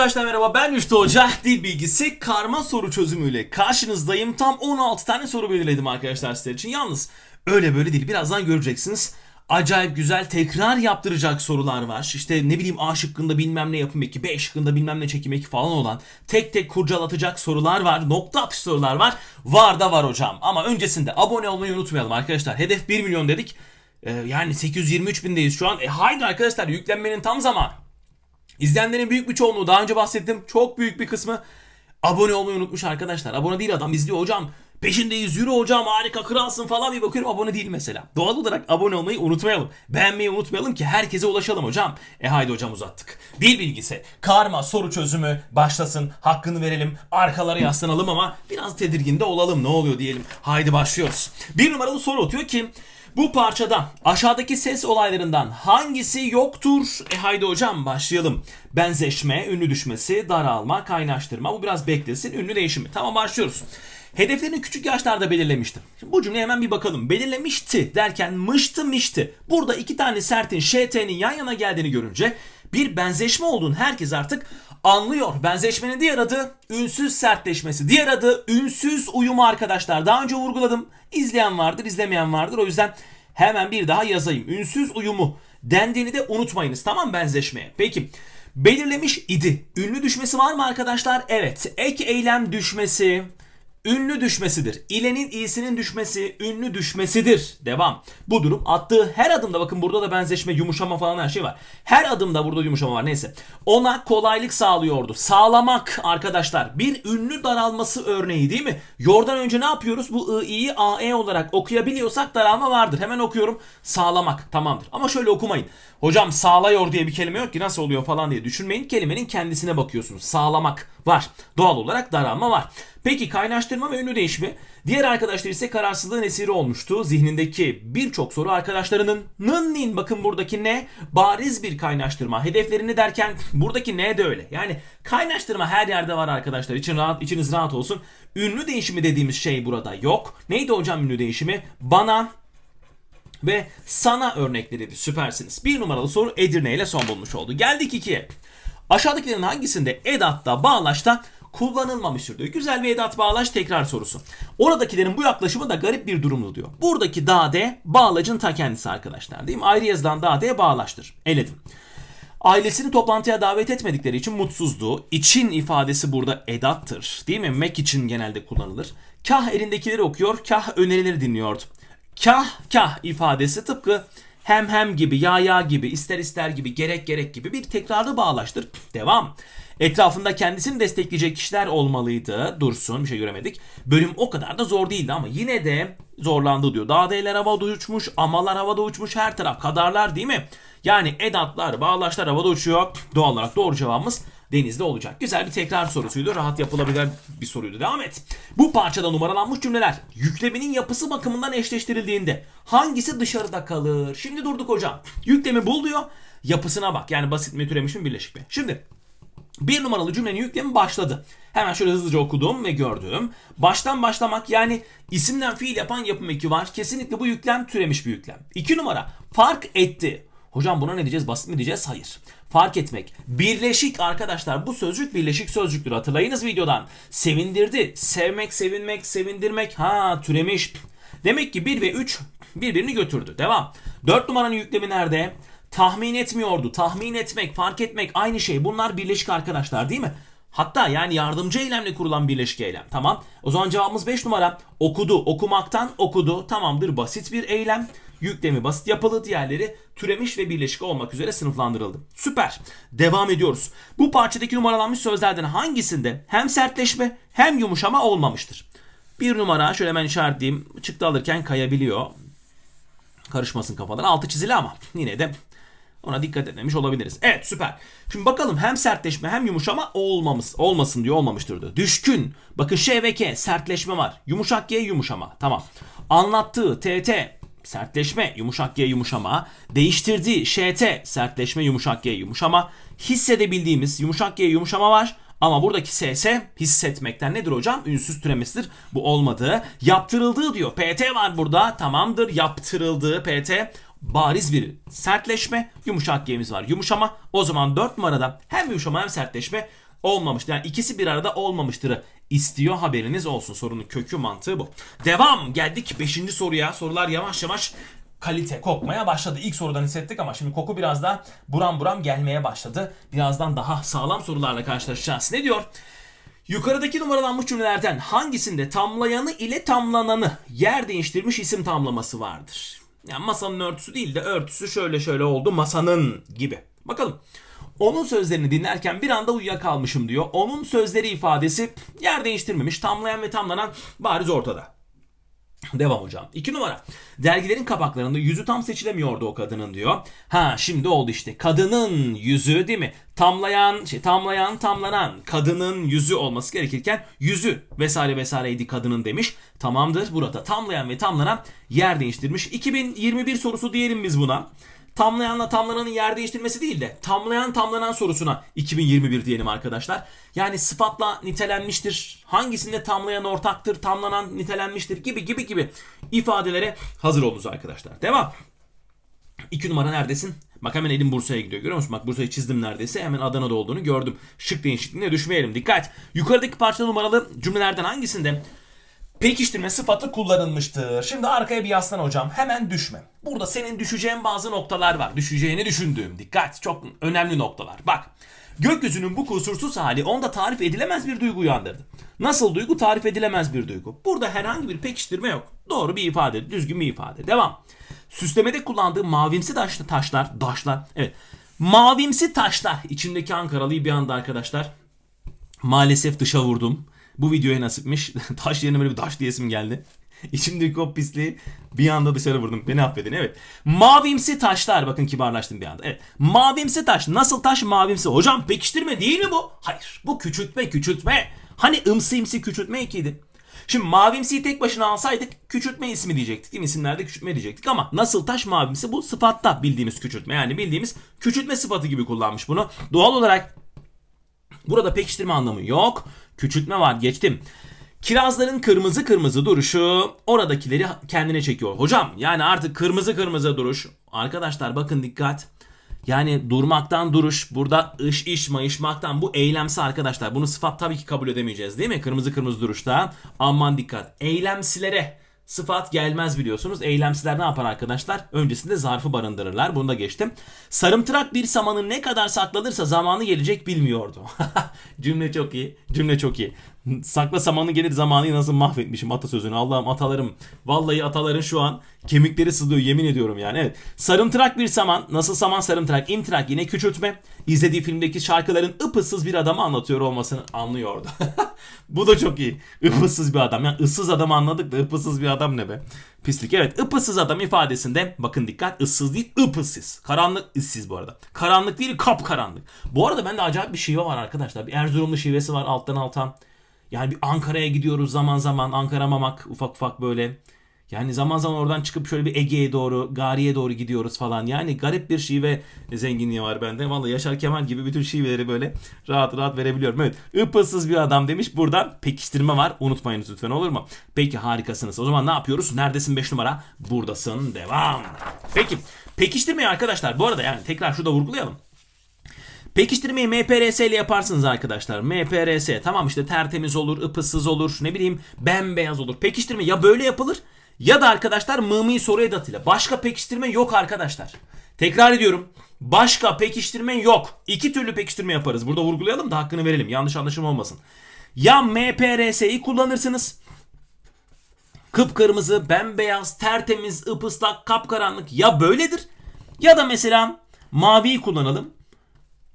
Arkadaşlar merhaba ben Rüştü Hoca. Dil bilgisi karma soru çözümüyle karşınızdayım. Tam 16 tane soru belirledim arkadaşlar sizler için. Yalnız öyle böyle değil. Birazdan göreceksiniz. Acayip güzel tekrar yaptıracak sorular var. İşte ne bileyim A şıkkında bilmem ne yapım eki, B şıkkında bilmem ne çekim eki falan olan tek tek kurcalatacak sorular var. Nokta atış sorular var. Var da var hocam. Ama öncesinde abone olmayı unutmayalım arkadaşlar. Hedef 1 milyon dedik. Ee, yani 823 bindeyiz şu an. E haydi arkadaşlar yüklenmenin tam zamanı. İzleyenlerin büyük bir çoğunluğu daha önce bahsettim. Çok büyük bir kısmı abone olmayı unutmuş arkadaşlar. Abone değil adam izliyor hocam. Peşindeyiz yürü hocam harika kralsın falan bir bakıyorum abone değil mesela. Doğal olarak abone olmayı unutmayalım. Beğenmeyi unutmayalım ki herkese ulaşalım hocam. E haydi hocam uzattık. Dil bilgisi, karma, soru çözümü başlasın. Hakkını verelim. Arkalara yaslanalım ama biraz tedirgin de olalım. Ne oluyor diyelim. Haydi başlıyoruz. Bir numaralı soru atıyor ki bu parçada aşağıdaki ses olaylarından hangisi yoktur? E haydi hocam başlayalım. Benzeşme, ünlü düşmesi, daralma, kaynaştırma. Bu biraz beklesin. Ünlü değişimi. Tamam başlıyoruz. Hedeflerini küçük yaşlarda belirlemiştim. Şimdi bu cümleye hemen bir bakalım. Belirlemişti derken mıştı mişti. Burada iki tane sertin şt'nin yan yana geldiğini görünce bir benzeşme olduğunu herkes artık anlıyor. Benzeşmenin diğer adı ünsüz sertleşmesi. Diğer adı ünsüz uyumu arkadaşlar. Daha önce vurguladım. İzleyen vardır, izlemeyen vardır. O yüzden hemen bir daha yazayım. Ünsüz uyumu dendiğini de unutmayınız. Tamam benzeşmeye. Peki. Belirlemiş idi. Ünlü düşmesi var mı arkadaşlar? Evet. Ek eylem düşmesi, ünlü düşmesidir. İlenin iyisinin düşmesi ünlü düşmesidir. Devam. Bu durum attığı her adımda bakın burada da benzeşme, yumuşama falan her şey var. Her adımda burada yumuşama var neyse. Ona kolaylık sağlıyordu. Sağlamak arkadaşlar bir ünlü daralması örneği değil mi? Yordan önce ne yapıyoruz? Bu i'yi ae olarak okuyabiliyorsak daralma vardır. Hemen okuyorum. Sağlamak tamamdır. Ama şöyle okumayın. Hocam sağlıyor diye bir kelime yok ki nasıl oluyor falan diye düşünmeyin. Kelimenin kendisine bakıyorsunuz. Sağlamak var. Doğal olarak daralma var. Peki kaynaştırma ve ünlü değişimi. Diğer arkadaşlar ise kararsızlığın esiri olmuştu. Zihnindeki birçok soru arkadaşlarının nın nin bakın buradaki ne bariz bir kaynaştırma. Hedeflerini derken buradaki ne de öyle. Yani kaynaştırma her yerde var arkadaşlar. İçin rahat, içiniz rahat olsun. Ünlü değişimi dediğimiz şey burada yok. Neydi hocam ünlü değişimi? Bana ve sana örnekleriydi. Süpersiniz. Bir numaralı soru Edirne ile son bulmuş oldu. Geldik ikiye. Aşağıdakilerin hangisinde edatta, bağlaşta kullanılmamıştır diyor. Güzel bir edat bağlaç tekrar sorusu. Oradakilerin bu yaklaşımı da garip bir durumlu diyor. Buradaki dade bağlacın ta kendisi arkadaşlar değil mi? Ayrı yazılan dade bağlaştır. Eledim. Ailesini toplantıya davet etmedikleri için mutsuzdu. İçin ifadesi burada edattır. Değil mi? Mek için genelde kullanılır. Kah elindekileri okuyor, kah önerileri dinliyordu. Kah kah ifadesi tıpkı hem hem gibi, ya ya gibi, ister ister gibi, gerek gerek gibi bir tekrarlı bağlaştır. Devam. Etrafında kendisini destekleyecek kişiler olmalıydı. Dursun bir şey göremedik. Bölüm o kadar da zor değildi ama yine de zorlandı diyor. Dağdeler havada uçmuş, amalar havada uçmuş, her taraf kadarlar değil mi? Yani edatlar, bağlaçlar havada uçuyor. Doğal olarak doğru cevabımız denizde olacak. Güzel bir tekrar sorusuydu. Rahat yapılabilir bir soruydu. Devam et. Bu parçada numaralanmış cümleler yüklemenin yapısı bakımından eşleştirildiğinde hangisi dışarıda kalır? Şimdi durduk hocam. Yüklemi bul diyor. Yapısına bak. Yani basit mi türemiş mi birleşik mi? Şimdi bir numaralı cümlenin yüklemi başladı. Hemen şöyle hızlıca okudum ve gördüm. Baştan başlamak yani isimden fiil yapan yapım eki var. Kesinlikle bu yüklem türemiş bir yüklem. İki numara fark etti. Hocam buna ne diyeceğiz? Basit mi diyeceğiz? Hayır. Fark etmek. Birleşik arkadaşlar. Bu sözcük birleşik sözcüktür. Hatırlayınız videodan. Sevindirdi. Sevmek, sevinmek, sevindirmek. Ha türemiş. Demek ki 1 ve 3 birbirini götürdü. Devam. 4 numaranın yüklemi nerede? Tahmin etmiyordu. Tahmin etmek, fark etmek aynı şey. Bunlar birleşik arkadaşlar değil mi? Hatta yani yardımcı eylemle kurulan birleşik eylem. Tamam. O zaman cevabımız 5 numara. Okudu. Okumaktan okudu. Tamamdır. Basit bir eylem. Yüklemi basit yapılı. Diğerleri türemiş ve birleşik olmak üzere sınıflandırıldı. Süper. Devam ediyoruz. Bu parçadaki numaralanmış sözlerden hangisinde hem sertleşme hem yumuşama olmamıştır? Bir numara şöyle hemen işaretleyeyim. Çıktı alırken kayabiliyor. Karışmasın kafadan. Altı çizili ama yine de ona dikkat etmemiş olabiliriz. Evet süper. Şimdi bakalım hem sertleşme hem yumuşama olmamız, olmasın diyor olmamıştır diyor. Düşkün. Bakın Ş ve K sertleşme var. Yumuşak G yumuşama. Tamam. Anlattığı TT sertleşme yumuşak G yumuşama. Değiştirdiği ŞT sertleşme yumuşak G yumuşama. Hissedebildiğimiz yumuşak G yumuşama var. Ama buradaki SS hissetmekten nedir hocam? Ünsüz türemesidir. Bu olmadı. Yaptırıldığı diyor. PT var burada. Tamamdır. Yaptırıldığı PT bariz bir sertleşme, yumuşak G'miz var. Yumuşama o zaman 4 numarada hem yumuşama hem sertleşme olmamıştır. Yani ikisi bir arada olmamıştırı istiyor haberiniz olsun. Sorunun kökü mantığı bu. Devam geldik 5. soruya. Sorular yavaş yavaş kalite kokmaya başladı. İlk sorudan hissettik ama şimdi koku biraz daha buram buram gelmeye başladı. Birazdan daha sağlam sorularla karşılaşacağız. Ne diyor? Yukarıdaki numaralanmış cümlelerden hangisinde tamlayanı ile tamlananı yer değiştirmiş isim tamlaması vardır? Yani masanın örtüsü değil de örtüsü şöyle şöyle oldu masanın gibi. Bakalım. Onun sözlerini dinlerken bir anda uyuyakalmışım diyor. Onun sözleri ifadesi yer değiştirmemiş. Tamlayan ve tamlanan bariz ortada. Devam hocam. İki numara. Dergilerin kapaklarında yüzü tam seçilemiyordu o kadının diyor. Ha şimdi oldu işte. Kadının yüzü değil mi? Tamlayan, şey, tamlayan, tamlanan kadının yüzü olması gerekirken yüzü vesaire vesaireydi kadının demiş. Tamamdır. Burada tamlayan ve tamlanan yer değiştirmiş. 2021 sorusu diyelim biz buna. Tamlayanla tamlananın yer değiştirmesi değil de tamlayan tamlanan sorusuna 2021 diyelim arkadaşlar. Yani sıfatla nitelenmiştir. Hangisinde tamlayan ortaktır, tamlanan nitelenmiştir gibi gibi gibi ifadelere hazır olunuz arkadaşlar. Devam. 2 numara neredesin? Bak hemen elim Bursa'ya gidiyor. Görüyor musun? Bak Bursa'yı çizdim neredeyse. Hemen Adana'da olduğunu gördüm. Şık değişikliğine düşmeyelim. Dikkat. Yukarıdaki parça numaralı cümlelerden hangisinde pekiştirme sıfatı kullanılmıştır. Şimdi arkaya bir yaslan hocam. Hemen düşme. Burada senin düşeceğin bazı noktalar var. Düşeceğini düşündüğüm. Dikkat. Çok önemli noktalar. Bak. Gökyüzünün bu kusursuz hali onda tarif edilemez bir duygu uyandırdı. Nasıl duygu? Tarif edilemez bir duygu. Burada herhangi bir pekiştirme yok. Doğru bir ifade, düzgün bir ifade. Devam. Süslemede kullandığı mavimsi taşlı taşlar, taşlar. Evet. Mavimsi taşlar. İçimdeki Ankaralıyı bir anda arkadaşlar maalesef dışa vurdum. Bu videoya nasipmiş. taş yerine böyle bir taş diyesim geldi. İçimdeki o pisliği bir anda dışarı vurdum. Beni affedin evet. Mavimsi taşlar. Bakın kibarlaştım bir anda. Evet. Mavimsi taş. Nasıl taş mavimsi? Hocam pekiştirme değil mi bu? Hayır. Bu küçültme küçültme. Hani ımsı imsi küçültme ikiydi. Şimdi mavimsiyi tek başına alsaydık küçültme ismi diyecektik. Değil mi? İsimlerde küçültme diyecektik ama nasıl taş mavimsi bu sıfatta bildiğimiz küçültme. Yani bildiğimiz küçültme sıfatı gibi kullanmış bunu. Doğal olarak Burada pekiştirme anlamı yok. Küçültme var geçtim. Kirazların kırmızı kırmızı duruşu oradakileri kendine çekiyor. Hocam yani artık kırmızı kırmızı duruş. Arkadaşlar bakın dikkat. Yani durmaktan duruş. Burada ış iş mayışmaktan bu eylemsi arkadaşlar. Bunu sıfat tabii ki kabul edemeyeceğiz değil mi? Kırmızı kırmızı duruşta. Aman dikkat. Eylemsilere sıfat gelmez biliyorsunuz. Eylemsiler ne yapar arkadaşlar? Öncesinde zarfı barındırırlar. Bunu da geçtim. Sarımtırak bir samanın ne kadar saklanırsa zamanı gelecek bilmiyordu. Cümle çok iyi. Cümle çok iyi. Sakla samanı gelir zamanı nasıl mahvetmişim atasözünü. Allah'ım atalarım. Vallahi ataların şu an kemikleri sızlıyor yemin ediyorum yani. Evet. Sarımtırak bir saman. Nasıl saman sarımtırak? İmtirak yine küçültme. İzlediği filmdeki şarkıların ıpıssız bir adamı anlatıyor olmasını anlıyordu. Bu da çok iyi. Ipıssız bir adam. Yani ıssız adamı anladık da ıpıssız bir adam ne be? Pislik. Evet ıpıssız adam ifadesinde bakın dikkat ıssız değil ıpıssız. Karanlık ıssız bu arada. Karanlık değil kapkaranlık. Bu arada bende acayip bir şive var arkadaşlar. Bir Erzurumlu şivesi var alttan alttan. Yani bir Ankara'ya gidiyoruz zaman zaman. Ankara Mamak ufak ufak böyle. Yani zaman zaman oradan çıkıp şöyle bir Ege'ye doğru, Gari'ye doğru gidiyoruz falan. Yani garip bir şive zenginliği var bende. Vallahi Yaşar Kemal gibi bütün şiveleri böyle rahat rahat verebiliyorum. Evet. Ipıssız bir adam demiş. Buradan pekiştirme var. Unutmayınız lütfen olur mu? Peki harikasınız. O zaman ne yapıyoruz? Neredesin 5 numara? Buradasın. Devam. Peki. Pekiştirmeyi arkadaşlar bu arada yani tekrar şurada vurgulayalım. Pekiştirmeyi MPRS ile yaparsınız arkadaşlar. MPRS tamam işte tertemiz olur, ıpıssız olur, ne bileyim bembeyaz olur. Pekiştirme ya böyle yapılır ya da arkadaşlar mımi soru edatıyla. Başka pekiştirme yok arkadaşlar. Tekrar ediyorum. Başka pekiştirme yok. İki türlü pekiştirme yaparız. Burada vurgulayalım da hakkını verelim. Yanlış anlaşılma olmasın. Ya MPRS'yi kullanırsınız. Kıpkırmızı, bembeyaz, tertemiz, ıpıslak, kapkaranlık ya böyledir. Ya da mesela maviyi kullanalım.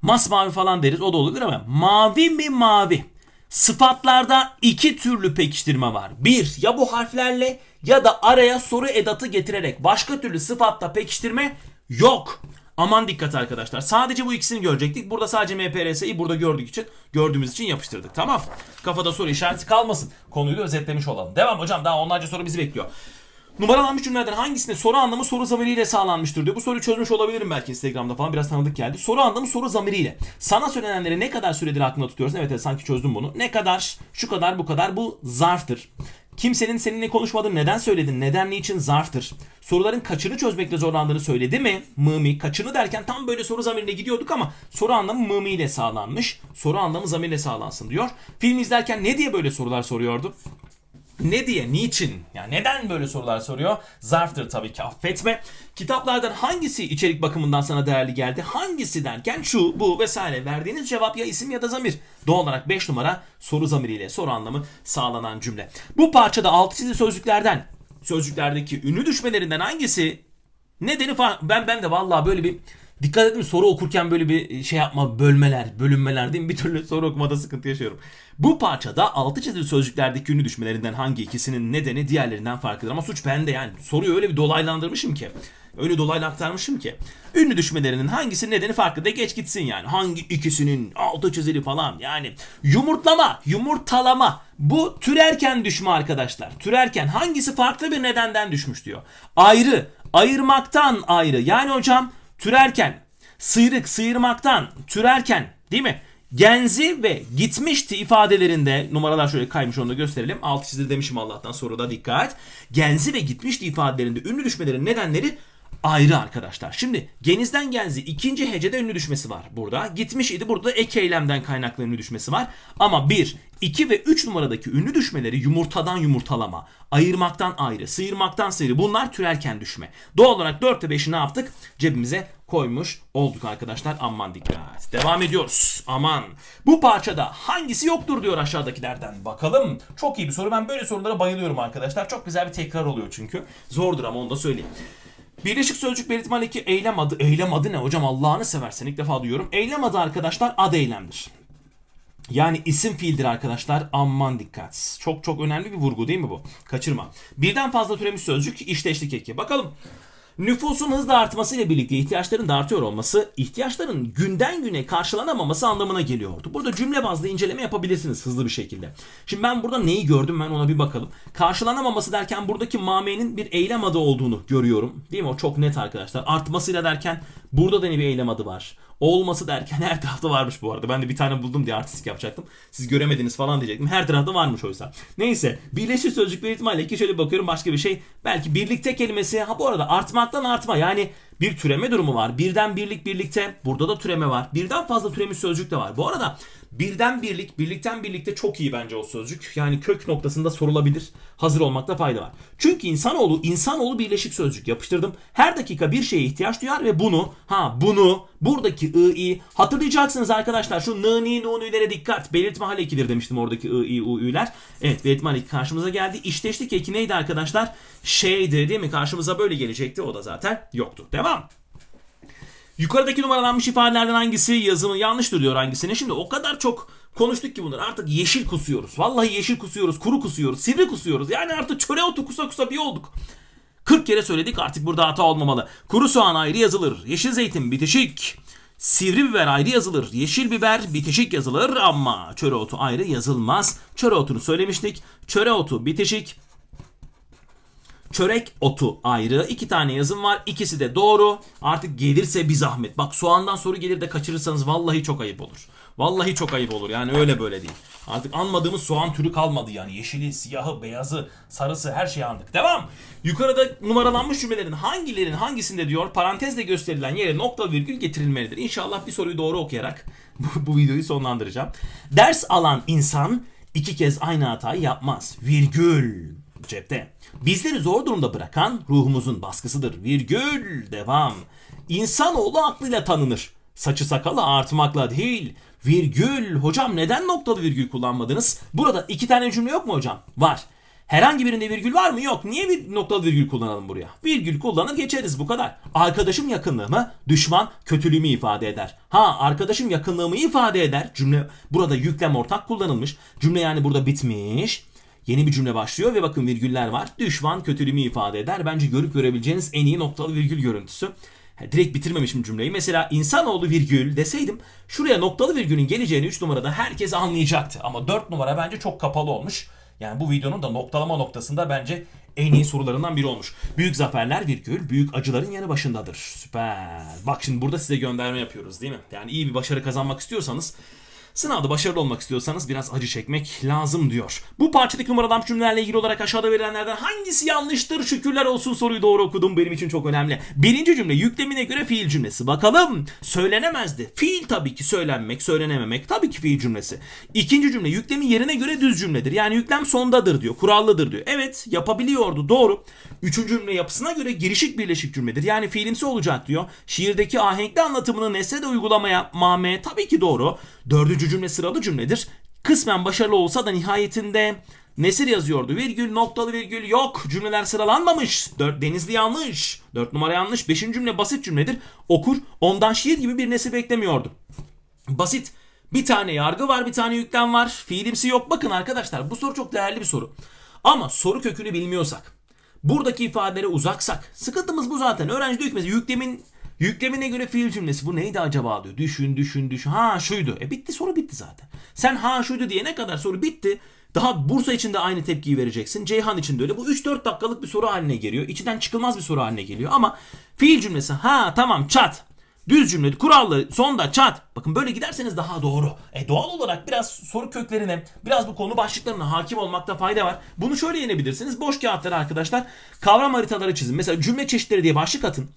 Masmavi falan deriz o da olabilir ama mavi mi mavi? Sıfatlarda iki türlü pekiştirme var. Bir ya bu harflerle ya da araya soru edatı getirerek başka türlü sıfatta pekiştirme yok. Aman dikkat arkadaşlar. Sadece bu ikisini görecektik. Burada sadece MPRS'yi burada gördük için gördüğümüz için yapıştırdık. Tamam. Kafada soru işareti kalmasın. Konuyu özetlemiş olalım. Devam hocam daha onlarca soru bizi bekliyor. Numaralanmış cümlelerden hangisinde soru anlamı soru zamiriyle sağlanmıştır diyor. Bu soruyu çözmüş olabilirim belki Instagram'da falan biraz tanıdık geldi. Soru anlamı soru zamiriyle. Sana söylenenleri ne kadar süredir aklında tutuyorsun? Evet, evet sanki çözdüm bunu. Ne kadar, şu kadar, bu kadar bu zarftır. Kimsenin seninle konuşmadığını neden söyledin? Neden niçin zarftır? Soruların kaçını çözmekte zorlandığını söyledi mi? Mı mi? Kaçını derken tam böyle soru zamirine gidiyorduk ama soru anlamı mı mi ile sağlanmış. Soru anlamı zamirle sağlansın diyor. Film izlerken ne diye böyle sorular soruyordu? Ne diye, niçin? Yani neden böyle sorular soruyor? Zarftır tabii ki affetme. Kitaplardan hangisi içerik bakımından sana değerli geldi? Hangisi derken şu, bu vesaire verdiğiniz cevap ya isim ya da zamir. Doğal olarak 5 numara soru zamiriyle soru anlamı sağlanan cümle. Bu parçada altı çizili sözcüklerden, sözcüklerdeki ünlü düşmelerinden hangisi nedeni fa- ben ben de vallahi böyle bir dikkat ettim soru okurken böyle bir şey yapma bölmeler, bölünmeler değil mi? Bir türlü soru okumada sıkıntı yaşıyorum. Bu parçada altı çizili sözcüklerdeki ünlü düşmelerinden hangi ikisinin nedeni diğerlerinden farklıdır? Ama suç bende yani. Soruyu öyle bir dolaylandırmışım ki. Öyle dolaylı aktarmışım ki. Ünlü düşmelerinin hangisi nedeni farklı da geç gitsin yani. Hangi ikisinin altı çizili falan yani. Yumurtlama, yumurtalama. Bu türerken düşme arkadaşlar. Türerken hangisi farklı bir nedenden düşmüş diyor. Ayrı, ayırmaktan ayrı. Yani hocam türerken, sıyrık, sıyırmaktan, türerken değil mi? Genzi ve gitmişti ifadelerinde numaralar şöyle kaymış onu da gösterelim. Alt çizili demişim Allah'tan soruda dikkat. Genzi ve gitmişti ifadelerinde ünlü düşmelerin nedenleri ayrı arkadaşlar. Şimdi genizden genzi ikinci hecede ünlü düşmesi var burada. Gitmiş idi burada da ek eylemden kaynaklı ünlü düşmesi var. Ama 1, 2 ve 3 numaradaki ünlü düşmeleri yumurtadan yumurtalama, ayırmaktan ayrı, sıyırmaktan sıyrı bunlar türerken düşme. Doğal olarak 4 ve 5'i ne yaptık? Cebimize koymuş olduk arkadaşlar. Aman dikkat. Devam ediyoruz. Aman. Bu parçada hangisi yoktur diyor aşağıdakilerden. Bakalım. Çok iyi bir soru. Ben böyle sorulara bayılıyorum arkadaşlar. Çok güzel bir tekrar oluyor çünkü. Zordur ama onu da söyleyeyim. Birleşik Sözcük belirtme halindeki eylem adı. Eylem adı ne hocam Allah'ını seversen ilk defa duyuyorum. Eylem adı arkadaşlar ad eylemdir. Yani isim fiildir arkadaşlar. Aman dikkat. Çok çok önemli bir vurgu değil mi bu? Kaçırma. Birden fazla türemiş sözcük işte eşlik eki. Bakalım. Nüfusun hızla artmasıyla birlikte ihtiyaçların da artıyor olması, ihtiyaçların günden güne karşılanamaması anlamına geliyordu. Burada cümle bazlı inceleme yapabilirsiniz hızlı bir şekilde. Şimdi ben burada neyi gördüm ben ona bir bakalım. Karşılanamaması derken buradaki mamenin bir eylem adı olduğunu görüyorum. Değil mi? O çok net arkadaşlar. Artmasıyla derken burada da ne bir eylem adı var. Olması derken her tarafta varmış bu arada. Ben de bir tane buldum diye artistik yapacaktım. Siz göremediniz falan diyecektim. Her tarafta varmış oysa. Neyse. Birleşik sözcük belirtmeyle ki şöyle bakıyorum başka bir şey. Belki birlikte kelimesi. Ha bu arada artmaktan artma. Yani bir türeme durumu var. Birden birlik birlikte. Burada da türeme var. Birden fazla türemiş sözcük de var. Bu arada birden birlik, birlikten birlikte çok iyi bence o sözcük. Yani kök noktasında sorulabilir. Hazır olmakta fayda var. Çünkü insanoğlu, insanoğlu birleşik sözcük yapıştırdım. Her dakika bir şeye ihtiyaç duyar ve bunu, ha bunu, buradaki ı, i, hatırlayacaksınız arkadaşlar şu n, ni, nu, nü'lere dikkat. Belirtme hal ekidir demiştim oradaki ı, i, u, ü'ler. Evet belirtme hal eki karşımıza geldi. İşteşlik eki neydi arkadaşlar? Şeydi değil mi? Karşımıza böyle gelecekti. O da zaten yoktu. Devam. Yukarıdaki numaralanmış ifadelerden hangisi yazımı yanlıştır diyor hangisini. Şimdi o kadar çok konuştuk ki bunları artık yeşil kusuyoruz. Vallahi yeşil kusuyoruz, kuru kusuyoruz, sivri kusuyoruz. Yani artık çöre otu kusa kusa bir olduk. 40 kere söyledik artık burada hata olmamalı. Kuru soğan ayrı yazılır. Yeşil zeytin bitişik. Sivri biber ayrı yazılır. Yeşil biber bitişik yazılır ama çöre otu ayrı yazılmaz. Çöre otunu söylemiştik. Çöre otu bitişik. Çörek otu ayrı. iki tane yazım var. İkisi de doğru. Artık gelirse bir zahmet. Bak soğandan soru gelir de kaçırırsanız vallahi çok ayıp olur. Vallahi çok ayıp olur. Yani öyle böyle değil. Artık anmadığımız soğan türü kalmadı yani. Yeşili, siyahı, beyazı, sarısı her şeyi andık. Devam. Yukarıda numaralanmış cümlelerin hangilerin hangisinde diyor parantezle gösterilen yere nokta virgül getirilmelidir. İnşallah bir soruyu doğru okuyarak bu, videoyu sonlandıracağım. Ders alan insan iki kez aynı hatayı yapmaz. Virgül cepte. Bizleri zor durumda bırakan ruhumuzun baskısıdır. Virgül devam. İnsanoğlu aklıyla tanınır. Saçı sakalı artmakla değil. Virgül. Hocam neden noktalı virgül kullanmadınız? Burada iki tane cümle yok mu hocam? Var. Herhangi birinde virgül var mı? Yok. Niye bir noktalı virgül kullanalım buraya? Virgül kullanır geçeriz bu kadar. Arkadaşım yakınlığımı, düşman kötülüğümü ifade eder. Ha arkadaşım yakınlığımı ifade eder. Cümle burada yüklem ortak kullanılmış. Cümle yani burada bitmiş. Yeni bir cümle başlıyor ve bakın virgüller var. Düşman kötülüğümü ifade eder. Bence görüp görebileceğiniz en iyi noktalı virgül görüntüsü. Direkt bitirmemişim cümleyi. Mesela insanoğlu virgül deseydim şuraya noktalı virgülün geleceğini 3 numarada herkes anlayacaktı. Ama 4 numara bence çok kapalı olmuş. Yani bu videonun da noktalama noktasında bence en iyi sorularından biri olmuş. Büyük zaferler virgül, büyük acıların yanı başındadır. Süper. Bak şimdi burada size gönderme yapıyoruz değil mi? Yani iyi bir başarı kazanmak istiyorsanız Sınavda başarılı olmak istiyorsanız biraz acı çekmek lazım diyor. Bu parçadaki numaradan cümlelerle ilgili olarak aşağıda verilenlerden hangisi yanlıştır? Şükürler olsun soruyu doğru okudum. Benim için çok önemli. Birinci cümle yüklemine göre fiil cümlesi. Bakalım söylenemezdi. Fiil tabii ki söylenmek, söylenememek tabii ki fiil cümlesi. İkinci cümle yüklemin yerine göre düz cümledir. Yani yüklem sondadır diyor. Kurallıdır diyor. Evet yapabiliyordu doğru. Üçüncü cümle yapısına göre girişik birleşik cümledir. Yani fiilimsi olacak diyor. Şiirdeki ahenkli anlatımını nesne de uygulamaya mame tabii ki doğru. Dördüncü cümle sıralı cümledir. Kısmen başarılı olsa da nihayetinde Nesir yazıyordu. Virgül, noktalı virgül yok. Cümleler sıralanmamış. Dört, denizli yanlış. Dört numara yanlış. Beşinci cümle basit cümledir. Okur ondan şiir gibi bir nesir beklemiyordu. Basit. Bir tane yargı var, bir tane yüklem var. Fiilimsi yok. Bakın arkadaşlar bu soru çok değerli bir soru. Ama soru kökünü bilmiyorsak, buradaki ifadelere uzaksak, sıkıntımız bu zaten. Öğrenci diyor ki yüklemin Yüklemine göre fiil cümlesi bu neydi acaba diyor. Düşün düşün düşün. Ha şuydu. E bitti soru bitti zaten. Sen ha şuydu diyene kadar soru bitti. Daha Bursa için de aynı tepkiyi vereceksin. Ceyhan için de öyle. Bu 3-4 dakikalık bir soru haline geliyor. İçinden çıkılmaz bir soru haline geliyor. Ama fiil cümlesi ha tamam çat. Düz cümle, kurallı, sonda çat. Bakın böyle giderseniz daha doğru. E doğal olarak biraz soru köklerine, biraz bu konu başlıklarına hakim olmakta fayda var. Bunu şöyle yenebilirsiniz. Boş kağıtlara arkadaşlar kavram haritaları çizin. Mesela cümle çeşitleri diye başlık atın.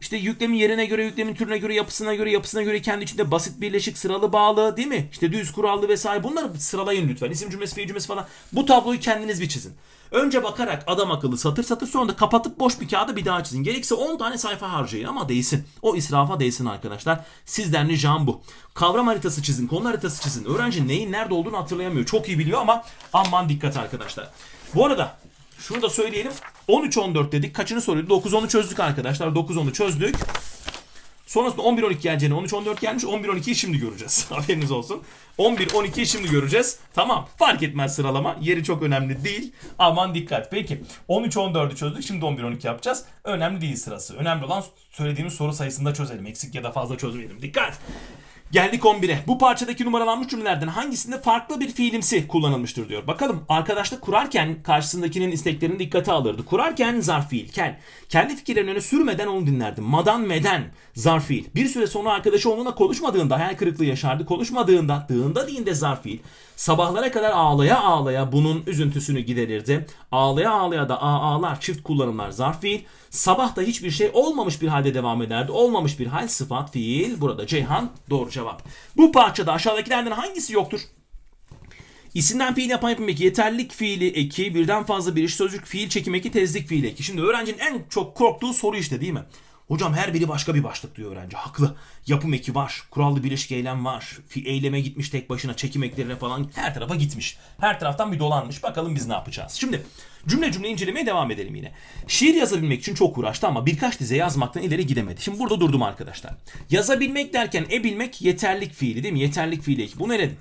İşte yüklemin yerine göre, yüklemin türüne göre, yapısına göre, yapısına göre kendi içinde basit birleşik, sıralı bağlı değil mi? İşte düz, kurallı vesaire bunları sıralayın lütfen. İsim cümlesi, fiil cümlesi falan. Bu tabloyu kendiniz bir çizin. Önce bakarak adam akıllı satır satır sonra da kapatıp boş bir kağıda bir daha çizin. Gerekse 10 tane sayfa harcayın ama değsin. O israfa değsin arkadaşlar. Sizden ricam bu. Kavram haritası çizin, konu haritası çizin. Öğrenci neyin nerede olduğunu hatırlayamıyor. Çok iyi biliyor ama aman dikkat arkadaşlar. Bu arada şunu da söyleyelim. 13-14 dedik. Kaçını soruyordu? 9-10'u çözdük arkadaşlar. 9-10'u çözdük. Sonrasında 11-12 geleceğini 13-14 gelmiş. 11-12'yi şimdi göreceğiz. Haberiniz olsun. 11-12'yi şimdi göreceğiz. Tamam. Fark etmez sıralama. Yeri çok önemli değil. Aman dikkat. Peki. 13-14'ü çözdük. Şimdi 11-12 yapacağız. Önemli değil sırası. Önemli olan söylediğimiz soru sayısında çözelim. Eksik ya da fazla çözmeyelim. Dikkat. Geldik 11'e. Bu parçadaki numaralanmış cümlelerden hangisinde farklı bir fiilimsi kullanılmıştır diyor. Bakalım arkadaşlık kurarken karşısındakinin isteklerini dikkate alırdı. Kurarken zarf fiil, kel. Kendi fikirlerini öne sürmeden onu dinlerdi. Madan meden zarf fiil. Bir süre sonra arkadaşı onunla konuşmadığında hayal kırıklığı yaşardı. Konuşmadığında, dığında deyinde zarf fiil. Sabahlara kadar ağlaya ağlaya bunun üzüntüsünü giderirdi. Ağlaya ağlaya da ağlar çift kullanımlar zarf fiil. Sabah da hiçbir şey olmamış bir halde devam ederdi. Olmamış bir hal sıfat fiil. Burada Ceyhan doğru cevap. Bu parçada aşağıdakilerden hangisi yoktur? İsimden fiil yapan yapım eki, yeterlik fiili eki, birden fazla bir iş sözcük fiil çekim eki, tezlik fiili eki. Şimdi öğrencinin en çok korktuğu soru işte değil mi? Hocam her biri başka bir başlık diyor öğrenci. Haklı. Yapım eki var. Kurallı birleşik eylem var. Fi eyleme gitmiş tek başına. Çekim eklerine falan her tarafa gitmiş. Her taraftan bir dolanmış. Bakalım biz ne yapacağız. Şimdi cümle cümle incelemeye devam edelim yine. Şiir yazabilmek için çok uğraştı ama birkaç dize yazmaktan ileri gidemedi. Şimdi burada durdum arkadaşlar. Yazabilmek derken e bilmek yeterlik fiili değil mi? Yeterlik fiili. Bunu eledim.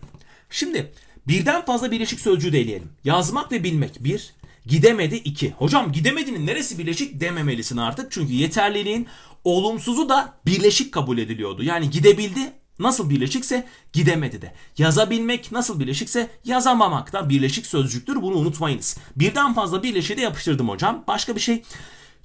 Şimdi birden fazla birleşik sözcüğü de eleyelim. Yazmak ve bilmek bir, Gidemedi 2. Hocam gidemedinin neresi birleşik dememelisin artık. Çünkü yeterliliğin olumsuzu da birleşik kabul ediliyordu. Yani gidebildi nasıl birleşikse gidemedi de. Yazabilmek nasıl birleşikse yazamamak da birleşik sözcüktür. Bunu unutmayınız. Birden fazla birleşiği de yapıştırdım hocam. Başka bir şey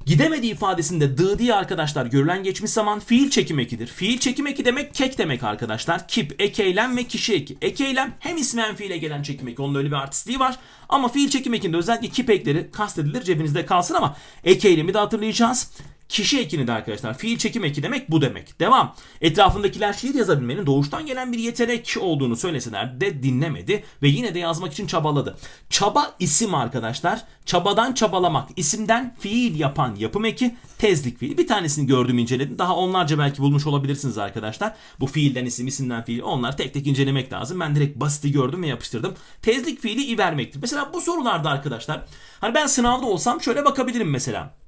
Gidemedi ifadesinde dı diye arkadaşlar görülen geçmiş zaman fiil çekim ekidir. Fiil çekim eki demek kek demek arkadaşlar. Kip, ek ve kişi eki. Ek eylem hem ismen fiile gelen çekim eki. Onun öyle bir artistliği var. Ama fiil çekim ekinde özellikle kip ekleri kastedilir cebinizde kalsın ama ek eylemi de hatırlayacağız. Kişi ekini de arkadaşlar. Fiil çekim eki demek bu demek. Devam. Etrafındakiler şiir yazabilmenin doğuştan gelen bir yetenek olduğunu söyleseler de dinlemedi ve yine de yazmak için çabaladı. Çaba isim arkadaşlar. Çabadan çabalamak. isimden fiil yapan yapım eki tezlik fiili. Bir tanesini gördüm inceledim. Daha onlarca belki bulmuş olabilirsiniz arkadaşlar. Bu fiilden isim, isimden fiil. Onlar tek tek incelemek lazım. Ben direkt basiti gördüm ve yapıştırdım. Tezlik fiili i. Mesela bu sorularda arkadaşlar hani ben sınavda olsam şöyle bakabilirim mesela.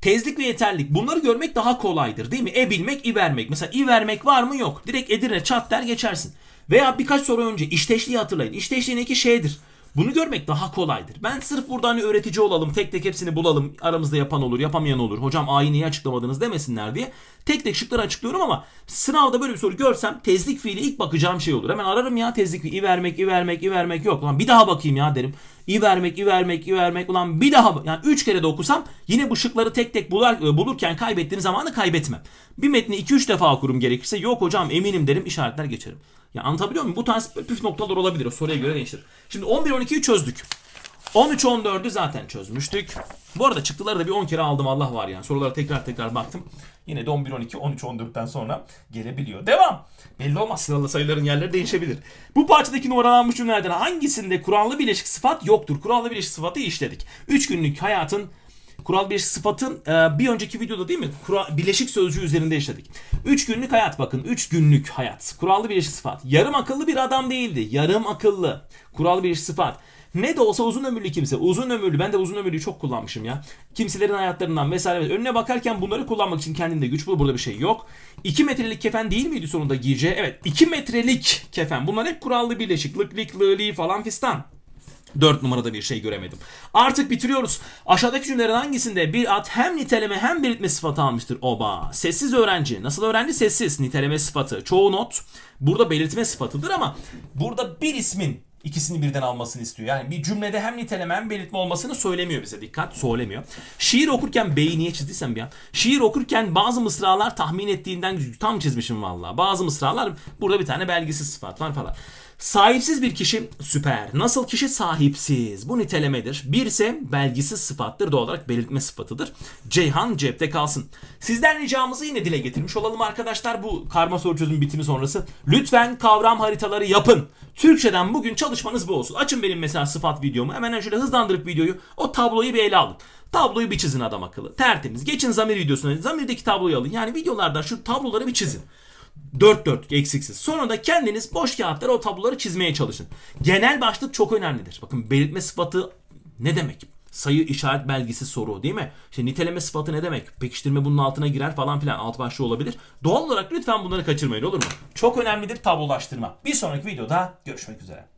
Tezlik ve yeterlik bunları görmek daha kolaydır değil mi? E bilmek, i vermek. Mesela i vermek var mı? Yok. Direkt Edirne çat der geçersin. Veya birkaç soru önce işteşliği hatırlayın. İşteşliğin iki şeydir. Bunu görmek daha kolaydır. Ben sırf burada hani öğretici olalım, tek tek hepsini bulalım, aramızda yapan olur, yapamayan olur. Hocam A'yı niye açıklamadınız demesinler diye. Tek tek şıkları açıklıyorum ama sınavda böyle bir soru görsem tezlik fiili ilk bakacağım şey olur. Hemen ararım ya tezlik fiili, i vermek, i vermek, i vermek yok. Lan bir daha bakayım ya derim. İ vermek, i vermek, i vermek ulan bir daha yani üç kere de okusam yine bu şıkları tek tek bular, bulurken kaybettiğim zamanı kaybetmem. Bir metni 2-3 defa okurum gerekirse yok hocam eminim derim işaretler geçerim. Ya anlatabiliyor muyum? Bu tarz püf noktalar olabilir. O soruya göre değişir. Şimdi 11-12'yi çözdük. 13-14'ü zaten çözmüştük. Bu arada çıktıları da bir 10 kere aldım Allah var yani. Sorulara tekrar tekrar baktım. Yine de 11-12, 13-14'ten sonra gelebiliyor. Devam. Belli olmaz sıralı sayıların yerleri değişebilir. Bu parçadaki numaralanmış cümlelerden hangisinde kurallı bileşik sıfat yoktur? Kurallı bileşik sıfatı işledik. 3 günlük hayatın Kural bileşik sıfatın e, bir önceki videoda değil mi? Kural, bileşik sözcüğü üzerinde işledik. 3 günlük hayat bakın. 3 günlük hayat. Kurallı bileşik sıfat. Yarım akıllı bir adam değildi. Yarım akıllı. Kurallı bileşik sıfat. Ne de olsa uzun ömürlü kimse. Uzun ömürlü. Ben de uzun ömürlüyü çok kullanmışım ya. Kimselerin hayatlarından vesaire. Önüne bakarken bunları kullanmak için kendinde güç bul. Burada bir şey yok. 2 metrelik kefen değil miydi sonunda giyeceği? Evet. 2 metrelik kefen. Bunlar hep kurallı bileşik. Lık lik lı li falan fistan. 4 numarada bir şey göremedim. Artık bitiriyoruz. Aşağıdaki cümlelerin hangisinde bir ad hem niteleme hem belirtme sıfatı almıştır? Oba. Sessiz öğrenci. Nasıl öğrenci? Sessiz. Niteleme sıfatı. Çoğu not burada belirtme sıfatıdır ama burada bir ismin ikisini birden almasını istiyor. Yani bir cümlede hem niteleme hem belirtme olmasını söylemiyor bize. Dikkat söylemiyor. Şiir okurken B'yi niye çizdiysem bir an. Şiir okurken bazı mısralar tahmin ettiğinden tam çizmişim vallahi. Bazı mısralar burada bir tane belgisiz sıfat var falan. Sahipsiz bir kişi süper. Nasıl kişi sahipsiz? Bu nitelemedir. Bir ise belgisiz sıfattır. Doğal olarak belirtme sıfatıdır. Ceyhan cepte kalsın. Sizden ricamızı yine dile getirmiş olalım arkadaşlar. Bu karma soru çözüm bitimi sonrası. Lütfen kavram haritaları yapın. Türkçeden bugün çalışmanız bu olsun. Açın benim mesela sıfat videomu. Hemen şöyle hızlandırıp videoyu. O tabloyu bir ele alın. Tabloyu bir çizin adam akıllı. Tertemiz. Geçin zamir videosuna. Zamirdeki tabloyu alın. Yani videolarda şu tabloları bir çizin. Dört dört eksiksiz. Sonra da kendiniz boş kağıtlara o tabloları çizmeye çalışın. Genel başlık çok önemlidir. Bakın belirtme sıfatı ne demek? Sayı işaret belgisi soru değil mi? İşte niteleme sıfatı ne demek? Pekiştirme bunun altına girer falan filan alt başlığı olabilir. Doğal olarak lütfen bunları kaçırmayın olur mu? Çok önemlidir tablolaştırma. Bir sonraki videoda görüşmek üzere.